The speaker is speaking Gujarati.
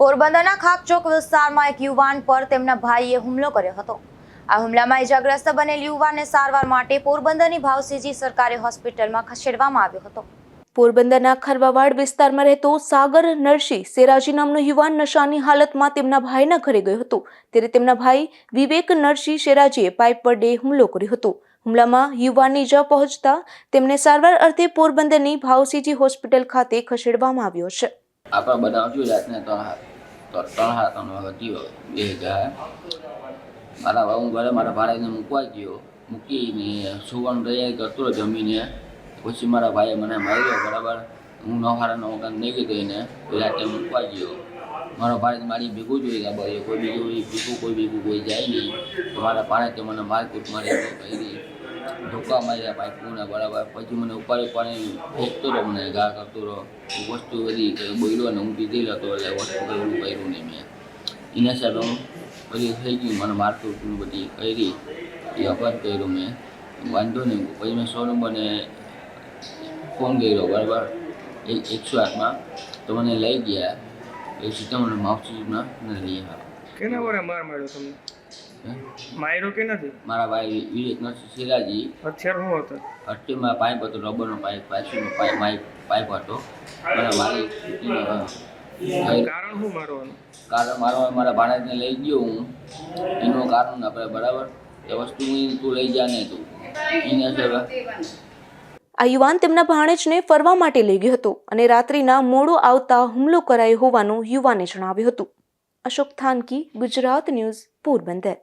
પોરબંદરના ખાકચોક વિસ્તારમાં એક યુવાન પર તેમના ભાઈએ હુમલો કર્યો હતો. આ હુમલામાં ઇજાગ્રસ્ત બનેલ યુવાનને સારવાર માટે પોરબંદરની ભાવસીજી સરકારી હોસ્પિટલમાં ખસેડવામાં આવ્યો હતો. પોરબંદરના ખરવાવાડ વિસ્તારમાં રહેતો સાગર નરસિંહ સેરાજી નામનો યુવાન નશાની હાલતમાં તેમના ભાઈના ઘરે ગયો હતો. ત્યારે તેમના ભાઈ વિવેક નરસિંહ શેરાજીએ પાઇપ પર ડે હુમલો કર્યો હતો. હુમલામાં યુવાનની ઇજા પહોંચતા તેમને સારવાર અર્થે પોરબંદરની ભાવસીજી હોસ્પિટલ ખાતે ખસેડવામાં આવ્યો છે. આપણા બનાવજો જાતને રાતને ત્રણ હાથ ત્રણ વાગે થયો બે હજાર મારા હું ઘરે મારા ભાડાને મૂકવા ગયો. મૂકીને સુવર્ણ તૈયાર કરતો જમીને. પછી મારા ભાઈએ મને માર્યો બરાબર. હું નવારા નવા નહીં ગયો એને ટાઈમ મૂકવા ગયો. મારો ભાઈ મારી ભેગું જોઈ ગયા ભાઈ કોઈ બીજું ભેગું કોઈ ભેગું કોઈ જાય નહીં. મારા પાણે તે મને મારકૂટ મારી કરી ધોકા માર્યા પાઇપોને બરાબર પછી મને ઉપાડી પાણી ફેંકતો રહ્યો, મને ઘા કરતો રહ્યો. વસ્તુ બધી બોલ્યો ને હું પીધેલ હતો, એટલે વસ્તુ એવું કર્યું નહીં મેં. એના સાહેબ હું પછી થઈ ગયું, મને મારતું બધી કરી. એ અપરાધ કર્યો મેં. વાંધો નહીં. પછી મેં સો નંબરને ફોન કર્યો, બરાબર? એક એકસો આઠમાં. તો મને લઈ ગયા. એ સીધા મને માવસીમાં લઈ આવ્યા. કેના વરે માર માર્યો તમને? હે? કે નથી? મારા ભાઈ વિવેક નરસિંહ સિરાજી હથિયાર શું હતો. હટ્ટીમાં પાઇપ હતો રબરનો પાઇપ પાઇપનો પાઇપ માઇપ પાઇપ હતો. અને મારી સ્કૂટીનો, હા. કઈ કારણ શું મારવાનું? કારણ મારો મારા ભાણેજને લઈ ગયો હું. એનું કારણ આપણે બરાબર એ વસ્તુ તું લઈ જા ને તું. એને આ યુવાન તેમના ભાણેજને ફરવા માટે લઈ ગયો હતો અને રાત્રિના મોડો આવતા હુમલો કરાયો હોવાનું યુવાને જણાવ્યું હતું. અશોક થાનકી ગુજરાત ન્યૂઝ પોરબંદર.